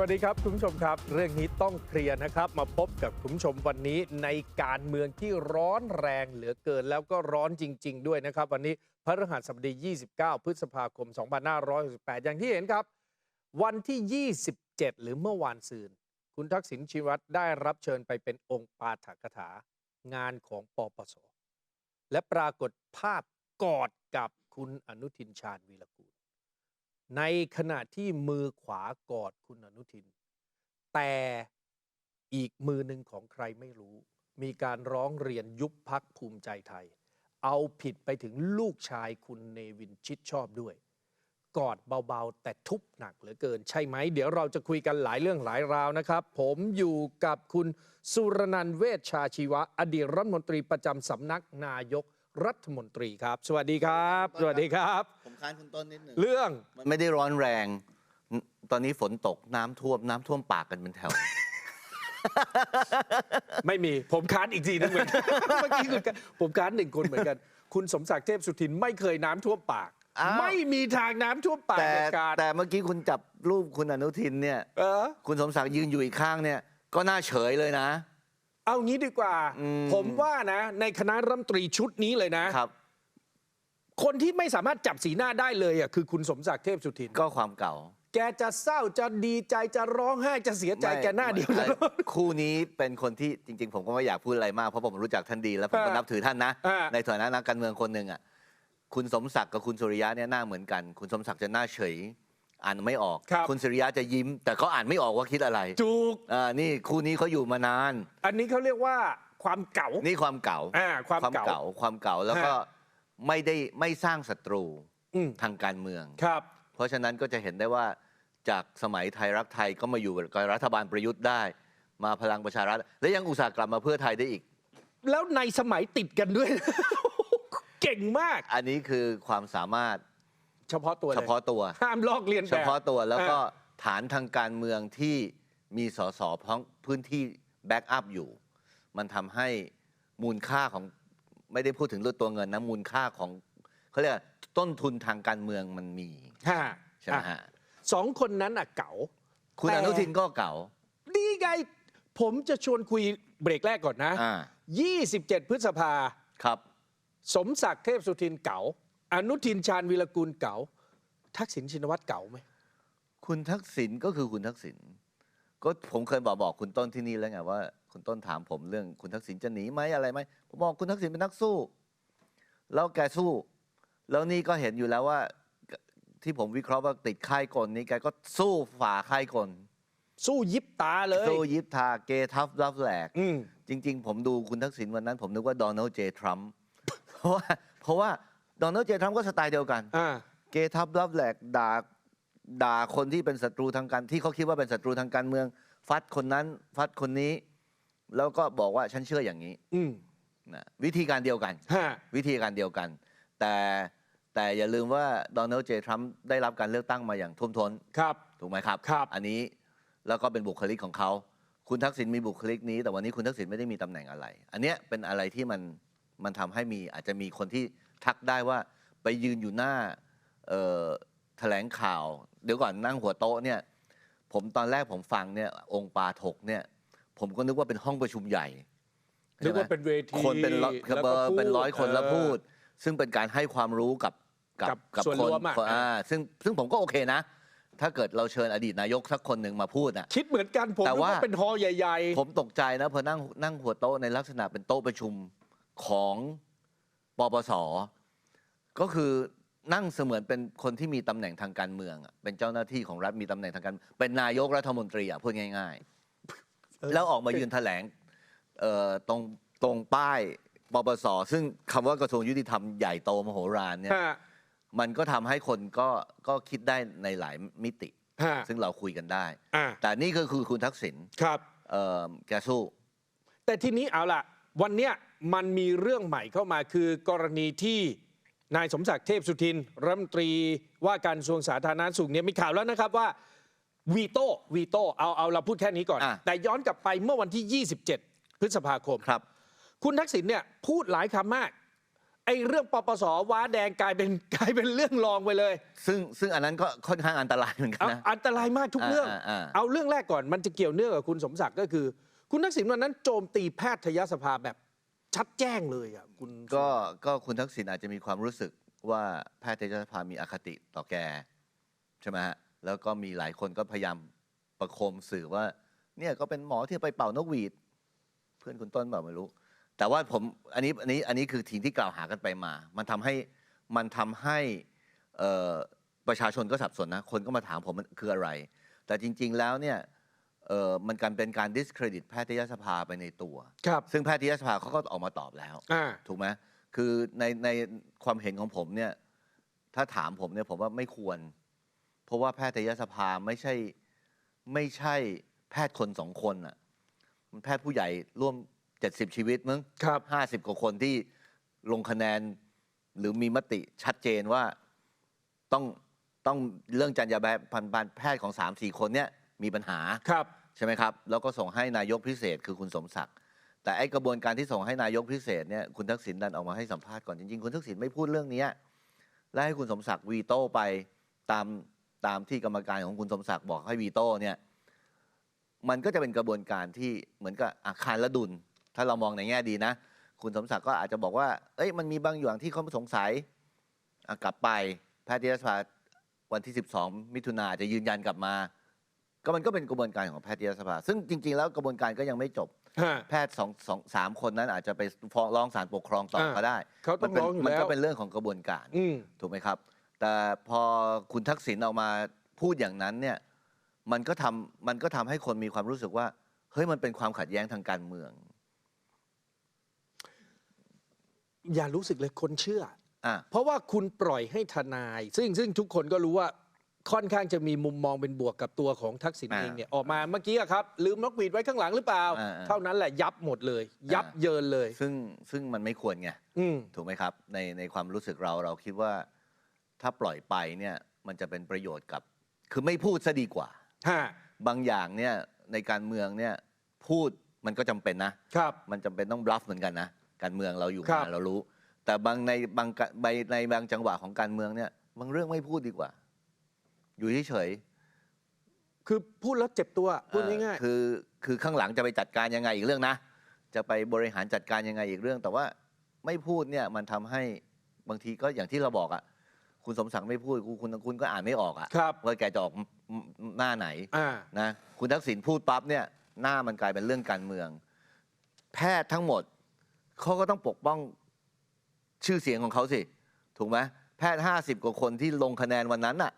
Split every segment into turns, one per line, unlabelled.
วัสดีครับคุณผู้ชมครับ เรื่องนี้ต้องเคลียร์นะครับ มาพบกับคุณผู้ชมวันนี้ในการเมืองที่ร้อนแรงเหลือเกินแล้วก็ร้อนจริง ๆ ด้วยนะครับ วันนี้พระฤหัสบดี 29 พฤษภาคม 2568 อย่างที่เห็นครับ วันที่ 27 หรือเมื่อวานซืน คุณทักษิณชินวัตรได้รับเชิญไปเป็นองค์ปาฐกถางานของปปส และปรากฏภาพกอดกับคุณอนุทินชาญวีรกูล ในขณะที่มือขวากอดคุณอนุทิน แต่อีกมือหนึ่งของใครไม่รู้ มีการร้องเรียนยุบพักภูมิใจไทย เอาผิดไปถึงลูกชายคุณเนวินชิดชอบด้วย กอดเบาๆ แต่ทุบหนักเหลือเกินใช่ไหม เดี๋ยวเราจะคุยกันหลายเรื่องหลายราวนะครับ ผมอยู่กับคุณสุรนันท์เวชชาชีวะ อดีตรัฐมนตรีประจำสำนักนายก รัฐมนตรีครับ สวัสดีครับ สวัสดีครับ
ผมค้านคุณต้นนิดหนึ่ง
เรื่อง
มันไม่ได้ร้อนแรง ตอนนี้ฝนตกน้ำท่วมน้ำท่วมปากกันเป็นแถว
ไม่มีผมค้านอีกทีนึงเหมือนกันเมื่อกี้คุณค้านผมค้านหนึ่งคนเหมือนกัน คุณสมศักดิ์เทพสุทินไม่เคยน้ำท่วมปาก
อ้าว
ไม่มีทางน้ำท่วมปาก
แต่
เด็ดขาด
แต่เมื่อกี้คุณจับรูปคุณอนุทินเนี่ย
เออ
คุณสมศักดิ์ยืนอยู่อีกข้างเนี่ย ก็น่าเฉยเลยนะ
เอางี้ดีกว่า
อืม
ผมว่านะ ในคณะรัฐมนตรีชุดนี้เลยนะ
ครับ
คนที่ไม่สามารถจับสีหน้าได้เลยอะคือคุณสมศักดิ์เทพสุทิน
ก็ความเก่า
แกจะเศร้าจะดีใจจะร้องไห้จะเสียใจ
ไม่
แกหน้าเดียว
ไม่
กัน
คู่นี้เป็นคนที่จริง ๆ ผมก็ไม่อยากพูดอะไรมากเพราะผมรู้จักท่านดีแล้วผมก็
อ่า
นับถือท่านนะ
อ่า
ในฐานะนักการเมืองคนหนึ่งอะคุณสมศักดิ์กับคุณสุริยะเนี่ยหน้าเหมือนกัน คุณสมศักดิ์จะหน้าเฉย อ่านไม่ออก
ครับ
ณสุริยะจะยิ้ม แต่เขาอ่านไม่ออกว่าคิดอะไร
จูก
อ่านี่คู่นี้เขาอยู่มานาน
อันนี้เขาเรียกว่าความเก่า
นี่ความเก่า
อ่าความเก่า
ความเก่าแล้วก็
ฮะ
ไม่ได้ไม่สร้างศัตรู
อืม
ทางการเมือง
ครับ
เพราะฉะนั้นก็จะเห็นได้ว่าจากสมัยไทยรักไทยก็มาอยู่กับรัฐบาลประยุทธ์ได้ มาพลังประชารัฐ และยังอุตส่าห์กลับมาเพื่อไทยได้อีก
แล้วในสมัยติดกันด้วย เก่งมาก
อันนี้คือความสามารถ
เฉพาะตัวเลย
เฉพาะตัว
ห้ามลอกเลียนแบบ
เฉพาะตัวแล้วก็
อ่
ฐานทางการเมืองที่มีสสพ้องพื้นที่แบ็กอัพอยู่ มันทำให้มูลค่าของไม่ได้พูดถึงเรื่องตัวเงินนะมูลค่าของเขาเรียกว่าต้นทุนทางการเมืองมันมี
ฮะ
ใช่ไหม
อะ
ฮะ
สองคนนั้นอะเก๋า
คุณ
แต่
อนุทินก็เก่า
ดีไง ผมจะชวนคุยเบรกแรกก่อนนะ
อ่า
27 พฤษภา
ครับ
สมศักดิ์เทพสุทินเก๋า อนุทินชาญวีรกูลเก๋าทักษิณชินวัตรเก๋าไหม
คุณทักษิณก็คือคุณทักษิณก็ผมเคยบอกบอกคุณต้นที่นี่แล้วไงว่าคุณต้นถามผมเรื่องคุณทักษิณจะหนีไหมอะไรไหมผมบอกคุณทักษิณเป็นนักสู้ แล้วแกสู้ แล้วนี่ก็เห็นอยู่แล้วว่า ที่ผมวิเคราะห์ว่าติดค่ายกลนี่แกก็สู้ฝ่าค่ายกล
สู้ยิบตาเลย
สู้ยิบทาเกทัฟรับแหลก
อืม
จริง ๆ ผมดูคุณทักษิณวันนั้น ผมนึกว่าโดนัลด์เจทรัมป์เพราะว่าเพราะว่า โดนัลด์เจทรัมป์ก็สไตล์เดียวกัน
อ่า
เกทับรับแหลกด่าด่าคนที่เป็นศัตรูทางการที่เขาคิดว่าเป็นศัตรูทางการเมือง ฟัดคนนั้นฟัดคนนี้ แล้วก็บอกว่าฉันเชื่ออย่างนี้
อืม
นะวิธีการเดียวกัน
ฮะ
วิธีการเดียวกัน แต่แต่อย่าลืมว่าโดนัลด์เจทรัมป์ได้รับการเลือกตั้งมาอย่างท่วมท้น
ครับ
ถูกไหมครับ
ครับ
อันนี้แล้วก็เป็นบุคลิกของเขา คุณทักษิณมีบุคลิกนี้ แต่วันนี้คุณทักษิณไม่ได้มีตำแหน่งอะไร อันเนี้ยเป็นอะไรที่มันมันทำให้มีอาจจะมีคนที่ ทักได้ว่าไปยืนอยู่หน้าเอ่อแถลงข่าว เดี๋ยวก่อนนั่งหัวโต๊ะเนี่ย ผมตอนแรกผมฟังเนี่ยองค์ปาถกเนี่ย ผมก็นึกว่าเป็นห้องประชุมใหญ่
นึกว่าเป็นเวที
คนเป็นร้อย
แล้ว
เบ
ก็
อร์
พูด
เป็นร้อยคนแล้ว
เออ
พูด ซึ่งเป็นการให้ความรู้กับ
กับส่วน
ค
รวมอะ
คนอ่าซึ่งซึ่งผมก็โอเคนะ ถ้าเกิดเราเชิญอดีตนายกสักคนหนึ่งมาพูดอะ
คิดเหมือนกันผม
แต่
นึกว่า
ว่า
เป็นฮอลล์ใหญ่
ผมตกใจนะพอนั่งนั่งหัวโต๊ะในลักษณะเป็นโต๊ะประชุมของ ปปส ก็คือนั่งเสมือนเป็นคนที่มีตำแหน่งทางการเมืองอะเป็นเจ้าหน้าที่ของรัฐมีตำแหน่งทางการ เป็นนายกรัฐมนตรีอะพูดง่าย
เออ
ๆแล้วออกมายืนแถลงเอ่อตรงตรงป้ายปปส ซึ่งคำว่ากระทรวงยุติธรรมใหญ่โตมโหฬารเนี่ย
ๆฮะ
มันก็ทำให้คนก็ก็คิดได้ในหลายมิติ
ฮะ
ซึ่งเราคุยกันได้
อ่า
แต่นี่ก็คือคุณทักษิณ
ครับ
เอ่อแกสู้
แต่ทีนี้เอาล่ะ วันเนี้ยมันมีเรื่องใหม่เข้ามาคือกรณีที่นายสมศักดิ์เทพสุทินรัฐมนตรีว่าการกระทรวงสาธารณสุขเนี่ยมีข่าวแล้วนะครับว่าวีโต้วีโต้เอาเอาเราพูดแค่นี้ก่อน
อะ
แต่ย้อนกลับไปเมื่อวันที่ 27 พฤษภาคม
ครับ
คุณทักษิณเนี่ยพูดหลายคำมากไอ้เรื่องปปสว้าแดงกลายเป็นกลายเป็นเรื่องรองไปเลย
ซึ่งซึ่งอันนั้นก็ค่อนข้างอันตรายเหมือนกัน
เอา
นะ
อันตรายมากทุกเรื่อง
อ่าอ่าอ่า
เอาเรื่องแรกก่อนมันจะเกี่ยวเนื่องกับคุณสมศักดิ์ก็คือ คุณทักษิณวันนั้นโจมตีแพทยสภาแบบชัดแจ้งเลยอะคุณ
ก็ก็คุณทักษิณอาจจะมีความรู้สึกว่าแพทยสภามีอคติต่อแกใช่ไหมฮะแล้วก็มีหลายคนก็พยายามประคมสื่อว่า เนี่ยก็เป็นหมอที่ไปเป่านกหวีด เพื่อนคุณต้นเปล่าไม่รู้ แต่ว่าผมอันนี้อันนี้อันนี้คือทีงที่กล่าวหากันไปมา มันทำให้มันทำให้ประชาชนก็สับสนนะ คนก็มาถามผมมันคืออะไร แต่จริง ๆ แล้วเนี่ย เอ่อมันการเป็นการ discredit แพทยสภาไปในตัว
ครับ
ซึ่งแพทยสภาเขาก็ออกมาตอบแล้ว
อ่า
ถูกไหมคือในในความเห็นของผมเนี่ย ถ้าถามผมเนี่ยผมว่าไม่ควร เพราะว่าแพทยสภาไม่ใช่ไม่ใช่แพทย์คนสองคนอะ มันแพทย์ผู้ใหญ่ร่วม70ชีวิตมึง
ครับ
ห้าสิบกว่าคนที่ลงคะแนน หรือมีมติชัดเจนว่าต้องต้องเรื่องจรรยาบรรณพันบันแพทย์ของ3-4คนเนี่ยมีปัญหา
ครับ
ใช่ไหมครับ แล้วก็ส่งให้นายกพิเศษคือคุณสมศักดิ์แต่ไอ้กระบวนการที่ส่งให้นายกพิเศษเนี่ยคุณทักษิณดันออกมาให้สัมภาษณ์ก่อนจริงๆคุณทักษิณไม่พูดเรื่องนี้และให้คุณสมศักดิ์วีโต้ไปตามตามที่กรรมการของคุณสมศักดิ์บอกให้วีโต้เนี่ยมันก็จะเป็นกระบวนการที่เหมือนกับอาคารละดุล ถ้าเรามองในแง่ดีนะ คุณสมศักดิ์ก็อาจจะบอกว่า เอ้ยมันมีบางอย่างที่เขาสงสัยกลับไปแพทยสภาวันที่ 12 มิถุนาจะยืนยันกลับมา ก็มันก็เป็นกระบวนการของแพทยสภา ซึ่งจริง ๆ แล้วกระบวนการก็ยังไม่จบ
ฮะ
แพทย์สองสองสามคนนั้นอาจจะไปฟ้องร้องศาลปกครองต่อ
อ่า
ก็ได้
เขาต้อง
มันเป็น
ร้องอยู่
มัน
แล้ว
ก็เป็นเรื่องของกระบวนการ
อืม
ถูกไหมครับ แต่พอคุณทักษิณออกมาพูดอย่างนั้นเนี่ย มันก็ทำมันก็ทำให้คนมีความรู้สึกว่า เฮ้ย มันเป็นความขัดแย้งทางการเมือง
อย่ารู้สึกเลยคนเชื่อ
อะ
เพราะว่าคุณปล่อยให้ทนาย ซึ่งซึ่งทุกคนก็รู้ว่า ค่อนข้างจะมีมุมมองเป็นบวกกับตัวของทักษิณ
อ่า
เองเนี่ยออกมาเมื่อกี้อะครับ ลืมนกหวีดไว้ข้างหลังหรือเปล่า
อ่าอ่า
เท่านั้นแหละยับหมดเลย ยับ
อ่า
เยินเลย
ซึ่งซึ่งมันไม่ควรไง
อืม
ถูกไหมครับ ในในความรู้สึกเราเราคิดว่า ถ้าปล่อยไปเนี่ยมันจะเป็นประโยชน์กับ คือไม่พูดซะดีกว่า
ฮะ
บางอย่างเนี่ยในการเมืองเนี่ยพูดมันก็จำเป็นนะ
ครับ
มันจำเป็นต้องบลัฟเหมือนกันนะ การเมืองเราอยู่
ครั
มา
บ
เรารู้ แต่บางในบางกะในในบางจังหวะของการเมืองเนี่ยบางเรื่องไม่พูดดีกว่า อยู่เฉย
คือพูดแล้วเจ็บตัว
ๆ
พูด
เอ่อ
ง่าย
คือคือข้างหลังจะไปจัดการยังไงอีกเรื่องนะ จะไปบริหารจัดการยังไงอีกเรื่อง แต่ว่าไม่พูดเนี่ยมันทำให้บางทีก็อย่างที่เราบอกอะคุณสมศักดิ์ไม่พูดคุณคุณคุณก็อ่านไม่ออกอะ
ๆครับ
ว่าแกจะออกหน้าไหน
อ่า
นะคุณทักษิณพูดปั๊บเนี่ยหน้ามันกลายเป็นเรื่องการเมือง แพทย์ทั้งหมดเขาก็ต้องปกป้องชื่อเสียงของเขาสิ ถูกไหมแพทย์ห้าสิบกว่าคนที่ลงคะแนนวันนั้นน่ะ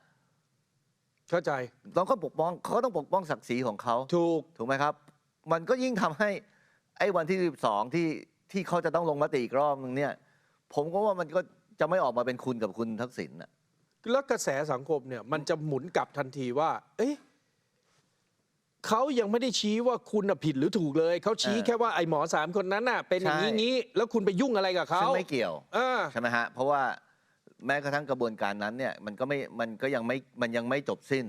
เข้าใจ
ต้องก็ปกป้องเขาก็ต้องปกป้องศักดิ์ศรีของเขา
ถูก
ถูกไหมครับ มันก็ยิ่งทำให้ไอ้วันที่สองที่ที่เขาจะต้องลงมติอีกรอบนึงเนี่ย ผมก็ว่ามันก็จะไม่ออกมาเป็นคุณกับคุณทักษิณน่ะ
แล้วกระแสสังคมเนี่ยมันจะหมุนกลับทันทีว่า เอ๊ะเขายังไม่ได้ชี้ว่าคุณน่ะผิดหรือถูกเลย เขาชี้
เออ
แค่ว่าไอ้หมอสามคนนั้นน่ะ เป็นอย่างนี้
ใช่
งี้แล้วคุณไปยุ่งอะไรกับเขา
ซึ่งไม่เกี่ยว
เออ
ใช่ไหมฮะ เพราะว่า แม้กระทั่งกระบวนการนั้นเนี่ยมันก็ไม่มันก็ยังไม่มันยังไม่จบสิ้น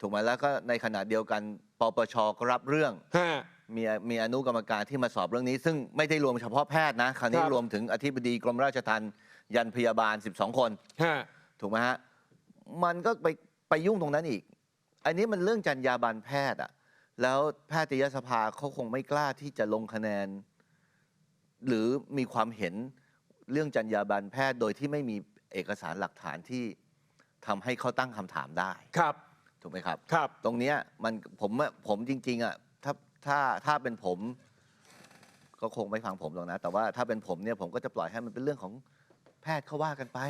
ถูกไหมแล้วก็ในขณะเดียวกันปปชก็รับเรื่อง
ฮะ
มีมีอนุกรรมการที่มาสอบเรื่องนี้ ซึ่งไม่ได้รวมเฉพาะแพทย์นะคราวนี้
ครับ
รวมถึงอธิบดีกรมราชทัณฑ์ยันพยาบาล 12 คน
ฮะ
ถูกไหมฮะ มันก็ไปไปยุ่งตรงนั้นอีก อันนี้มันเรื่องจรรยาบรรณแพทย์อะแล้วแพทยสภาเขาคงไม่กล้าที่จะลงคะแนน หรือมีความเห็นเรื่องจรรยาบรรณแพทย์โดยที่ไม่มี เอกสารหลักฐานที่ทำให้เขาตั้งคำถามได้
ครับ
ถูกไหมครับ
ครับ
ตรงเนี้ยมันผมอะผมจริง ๆอะถ้าถ้าถ้าเป็นผม ก็คงไม่ฟังผมหรอกนะ แต่ว่าถ้าเป็นผมเนี่ยผมก็จะปล่อยให้มันเป็นเรื่องของแพทย์เขาว่ากันไป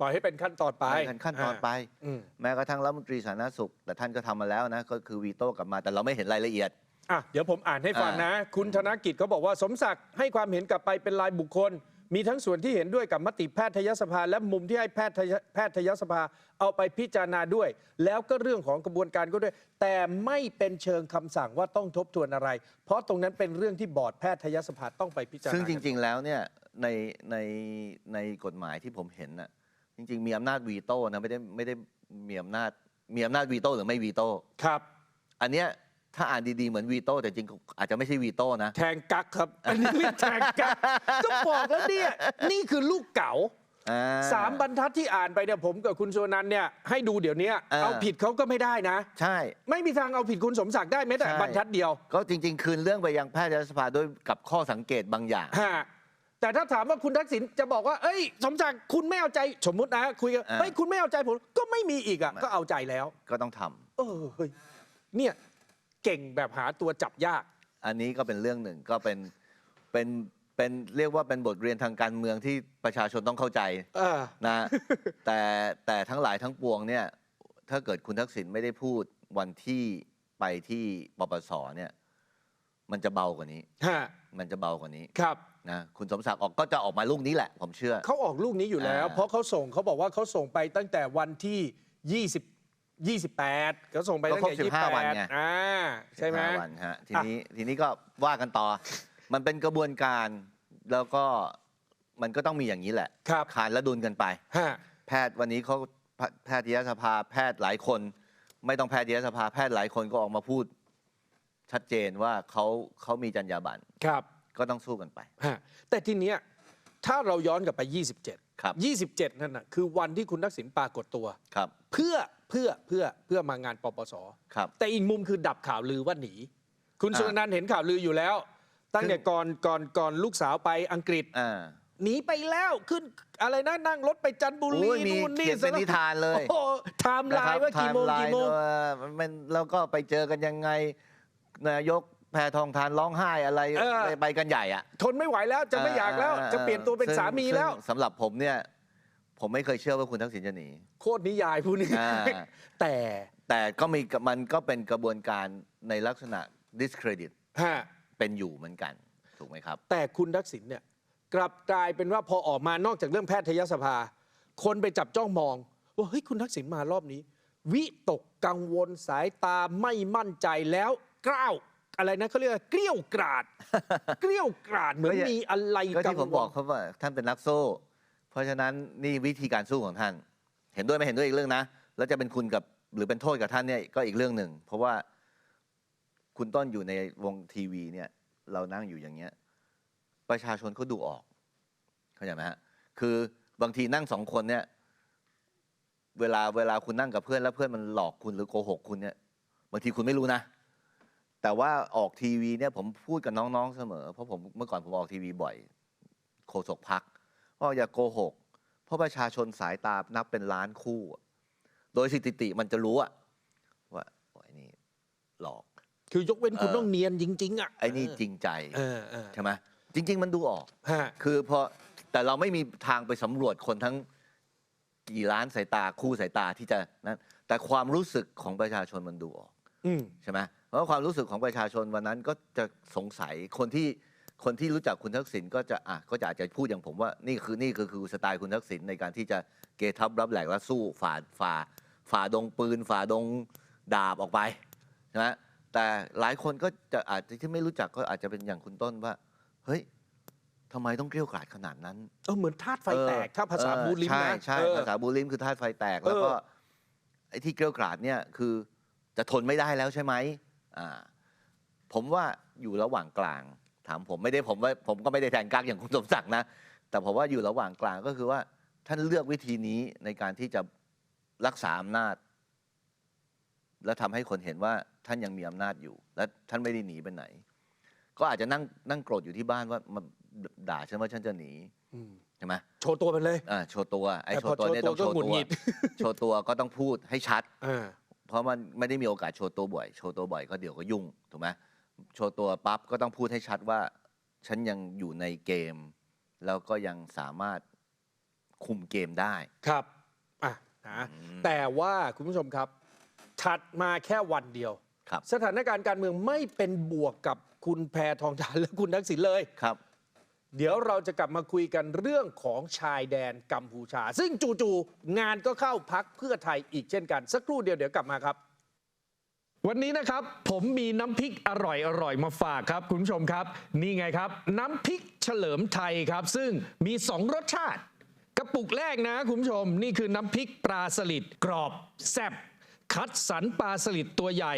ปล่อยให้เป็นขั้นตอนไป
ให้กันขั้นตอนไป
อืม
แม้กระทั่งรัฐมนตรีสาธารณสุข แต่ท่านก็ทำมาแล้วนะ ก็คือวีโต้กลับมาแต่เราไม่เห็นรายละเอียด
อะเดี๋ยวผมอ่านให้ฟังนะ คุณธนกิจเขาบอกว่าสมศักดิ์ให้ความเห็นกลับไปเป็นรายบุคคล มีทั้งส่วนที่เห็นด้วยกับมติแพทยสภา และมุมที่ให้แพทยแพทยสภาเอาไปพิจารณาด้วย แล้วก็เรื่องของกระบวนการก็ด้วย แต่ไม่เป็นเชิงคำสั่งว่าต้องทบทวนอะไร เพราะตรงนั้นเป็นเรื่องที่บอร์ดแพทยสภาต้องไปพิจารณา
ซึ่งจริง ๆ แล้วเนี่ยในในในกฎหมายที่ผมเห็นน่ะจริง ๆ มีอำนาจวีโต้นะไม่ได้ไม่ได้มีอำนาจมีอำนาจวีโต้หรือไม่วีโต้
ครับ
อันเนี้ย ถ้าอ่านดีๆ เหมือนวีโต้แต่จริงๆอาจจะไม่ใช่วีโต้นะ
แทงกักครับ อันนี้เรียกแทงกักก็บอกแล้วเนี่ย นี่คือลูกเก๋า
อ่
สามบรรทัดที่อ่านไปเนี่ยผมกับคุณชวนันท์เนี่ยให้ดูเดี๋ยวนี้
เออ
เอาผิดเขาก็ไม่ได้นะ
ใช่
ไม่มีทางเอาผิดคุณสมศักดิ์ได้แม้แต่
ใช่
บรรทัดเดียว
ก็จริง ๆ คืนเรื่องไปยังแพทยสภาด้วยกับข้อสังเกตบางอย่าง
ฮะแต่ถ้าถามว่าคุณทักษิณจะบอกว่า เอ้ย สมศักดิ์คุณไม่เอาใจสมมุตินะคุยกัน
เออ
เฮ้ยคุณไม่เอาใจผมก็ไม่มีอีกอะก็เอาใจแล้ว
ก็ต้องทำ
เออเฮ้ยเนี่ย เก่งแบบหาตัวจับยาก
อันนี้ก็เป็นเรื่องหนึ่งก็เป็นเป็นเป็นเรียกว่าเป็นบทเรียนทางการเมืองที่ประชาชนต้องเข้าใจ
เออ
นะแต่แต่ทั้งหลายทั้งปวงเนี่ยถ้าเกิดคุณทักษิณไม่ได้พูดวันที่ไปที่ปปสเนี่ยมันจะเบากว่านี้
ฮะ
มันจะเบากว่านี้
ครับ
นะคุณสมศักดิ์ออกก็จะออกมาลูกนี้แหละ ผมเชื่อ
เขาออกลูกนี้อยู่แล้ว
อ่า
เพราะเขาส่งเขาบอกว่าเขาส่งไปตั้งแต่วันที่20 28เขาส่งไปตั้งแต่
ก็ครบ15วันไง
28อ่าใช่ไหม
15วันฮะทีนี้ทีนี้ก็ว่ากันต่อ มันเป็นกระบวนการแล้วก็มันก็ต้องมีอย่างนี้แหละ
ครับ
ขานและดุลกันไป
ฮะ
แพทย์วันนี้เขาแพแพทยสภาแพทย์หลายคน ไม่ต้องแพทยสภาแพทย์หลายคนก็ออกมาพูด ชัดเจนว่าเขาเขามีจรรยาบรรณ
ครับ
ก็ต้องสู้กันไป
ฮะแต่ทีเนี้ยถ้าเราย้อนกลับไป 27
ครับ
27 นั่นน่ะคือวันที่คุณทักษิณปรากฏตัว
ครับ
เพื่อเพื่อเพื่อเพื่อมางานปปส
ครับ
แต่อีกมุมคือดับข่าวลือว่าหนี คุณ
อ่า
สุรนันท์เห็นข่าวลืออยู่แล้ว ตั้งแต่ก่อนก่อนก่อนลูกสาวไปอังกฤษ
อ่า
หนีไปแล้วขึ้นอะไรนะนั่งรถไปจันทบุรี
โอ้ยมี
นู่นนี่
เขียนเป็นนิทานเลย
โอ้โหไทม์ไลน์ว่ากี่โมง
ไท
กี่โมง
ด้วยมันมันแล้วก็ไปเจอกันยังไงนายกแพทองทานร้องไห้อะไร
เออ
ไปไปกันใหญ่อะ
ทนไม่ไหวแล้วจะไม่อยากแล้ว จะเปลี่ยนตัวเป็น
ซึ่ง
สามีแล้ว
ซึ่งสำหรับผมเนี่ย ผมไม่เคยเชื่อว่าคุณทักษิณจะหนี
โคตรนิยายผู้นี้
อ่า
แต่
แต่ก็มีมันก็เป็นกระบวนการในลักษณะ discredit
ฮะ
เป็นอยู่เหมือนกัน ถูกไหมครับ
แต่คุณทักษิณเนี่ย กลับกลายเป็นว่าพอออกมานอกจากเรื่องแพทยสภา คนไปจับจ้องมอง ว่าเฮ้ยคุณทักษิณมารอบนี้ วิตกกังวลสายตาไม่มั่นใจแล้วกล้าวอะไรนะเขาเรียกว่าเกลี้ยวกราด เกลี้ยวกราดเหมือน
ก็อย่าง
มีอะไร
ก็
กั
ที่
ง
ผม
ว
บอก
ล
เขาว่าท่านเป็นนักสู้ เพราะฉะนั้นนี่วิธีการสู้ของท่าน เห็นด้วยไม่เห็นด้วยอีกเรื่องนะ แล้วจะเป็นคุณกับหรือเป็นโทษกับท่านเนี่ยก็อีกเรื่องหนึ่ง เพราะว่าคุณต้นอยู่ในวงทีวีเนี่ยเรานั่งอยู่อย่างเงี้ย ประชาชนเขาดูออกเข้าใจไหมฮะคือบางทีนั่งสองคนเนี่ย เวลาเวลาคุณนั่งกับเพื่อนแล้วเพื่อนมันหลอกคุณหรือโกหกคุณเนี่ยบางทีคุณไม่รู้นะ แต่ว่าออกทีวีเนี่ยผมพูดกับน้องๆเสมอ เพราะผมเมื่อก่อนผมออกทีวีบ่อย โฆษกพัก ว่าอย่าโกหก เพราะประชาชนสายตานับเป็นล้านคู่อะโดยสถิติมันจะรู้อะว่าโอ้ยนี่หลอก
คือยกเว้นคุณ
เออ
ต้องเนียนจริง ๆ อะ
ไอ้นี่จริงใจ
เออเออ
ใช่ไหมจริง ๆ มันดูออก
ฮะ
คือพอแต่เราไม่มีทางไปสำรวจคนทั้งกี่ล้านสายตาคู่สายตาที่จะนั้นแต่ความรู้สึกของประชาชนมันดูออก
อืม
ใช่ไหมเพราะว่าความรู้สึกของประชาชนวันนั้นก็จะสงสัยคนที่ คนที่รู้จักคุณทักษิณก็จะอะก็จะอาจจะพูดอย่างผมว่านี่คือนี่คือคือสไตล์คุณทักษิณในการที่จะเกทับรับแหลกและสู้ฝ่าฝ่าฝ่าดงปืน ฝ่าดงดาบออกไปใช่ไหมแต่หลายคนก็จะอาจจะที่ไม่รู้จักก็อาจจะเป็นอย่างคุณต้นว่า เฮ้ยทำไมต้องเกลี้ยวกล่อมขนาดนั้น
เออเหมือนธาตุไฟแตก ถ้าภาษา
เออ
บูลิม
ใช่
นะ
ใช่
เออ
ภาษาบูลิมคือธาตุไฟแตกแล้วก็
เออ
ไอ้ที่เกลียวกราดเนี่ยคือจะทนไม่ได้แล้วใช่ไหมอ่าผมว่าอยู่ระหว่างกลาง ถามผมไม่ได้ผมว่าผมก็ไม่ได้แทงกักอย่างคุณสมศักดิ์นะ แต่ผมว่าอยู่ระหว่างกลางก็คือว่า ท่านเลือกวิธีนี้ในการที่จะรักษาอำนาจ และทำให้คนเห็นว่าท่านยังมีอำนาจอยู่ และท่านไม่ได้หนีไปไหน ก็อาจจะนั่งนั่งโกรธอยู่ที่บ้านว่ามันด่าฉันว่าฉันจะหนี
อืม
ใช่ไหม
โชว์ตัวไปเลย
อ่าโชว์ตัวไอ้
แต่
โช
พอ
ว์ตัวเนี่ยต้อง
โช
โช
ว์
ว์
ตัวก็หงุด
ตัว
หงิด
โชว์ตัวก็ต้องพูดให้ชัด
อ่า
เพราะมันไม่ได้มีโอกาสโชว์ตัวบ่อย โชว์ตัวบ่อยก็เดี๋ยวก็ยุ่งถูกไหม โชว์ตัวปั๊บก็ต้องพูดให้ชัดว่า ฉันยังอยู่ในเกม แล้วก็ยังสามารถคุมเกมได้
ครับอะนะ
อืม
แต่ว่าคุณผู้ชมครับ ถัดมาแค่วันเดียว
ครับ
สถานการณ์การเมืองไม่เป็นบวกกับคุณแพทองทานและคุณทักษิณเลย
ครับ
เดี๋ยวเราจะกลับมาคุยกันเรื่องของชายแดนกัมพูชา ซึ่งจู่ๆงานก็เข้าพักเพื่อไทยอีกเช่นกัน สักครู่เดียวเดี๋ยวกลับมาครับ วันนี้นะครับผมมีน้ำพริกอร่อยอร่อยมาฝากครับ คุณผู้ชมครับ นี่ไงครับ น้ำพริกเฉลิมไทยครับ ซึ่งมี 2 รสชาติ กระปุกแรกนะ คุณผู้ชม นี่คือน้ำพริกปลาสลิดกรอบ แซ่บคัดสรรปลาสลิดตัวใหญ่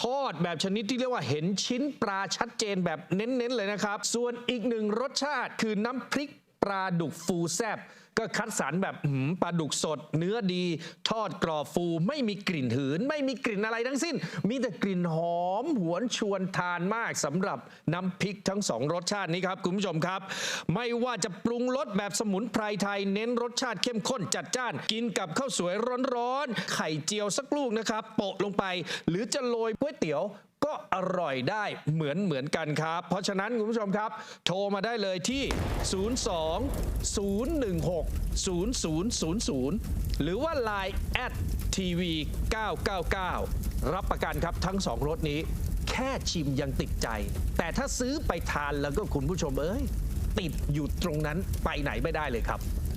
ททอดแบบชนิดที่เรียกว่าเห็นชิ้นปลาชัดเจนแบบเน้นๆเลยนะครับ ส่วนอีกหนึ่งรสชาติคือน้ำพริกปลาดุกฟูแซบ ก็คัดสรรแบบหืมปลาดุกสด เนื้อดี ทอดกรอบฟู ไม่มีกลิ่นหืน ไม่มีกลิ่นอะไรทั้งสิ้น มีแต่กลิ่นหอมหวนชวนทานมากสำหรับน้ำพริกทั้งสองรสชาตินี้ครับคุณผู้ชมครับ ไม่ว่าจะปรุงรสแบบสมุนไพรไทย เน้นรสชาติเข้มข้นจัดจ้าน กินกับข้าวสวยร้อนๆไข่เจียวสักลูกนะครับโปะลงไป หรือจะโรยก๋วยเตี๋ยว ก็อร่อยได้เหมือนเหมือนกันครับ เพราะฉะนั้นคุณผู้ชมครับ โทรมาได้เลยที่ 02 016 0000 หรือว่า Line แอดทีวี999 รับประกันครับทั้งสองรสนี้ แค่ชิมยังติดใจ แต่ถ้าซื้อไปทานแล้วก็คุณผู้ชมเอ้ย ติดอยู่ตรงนั้นไปไหนไม่ได้เลยครับ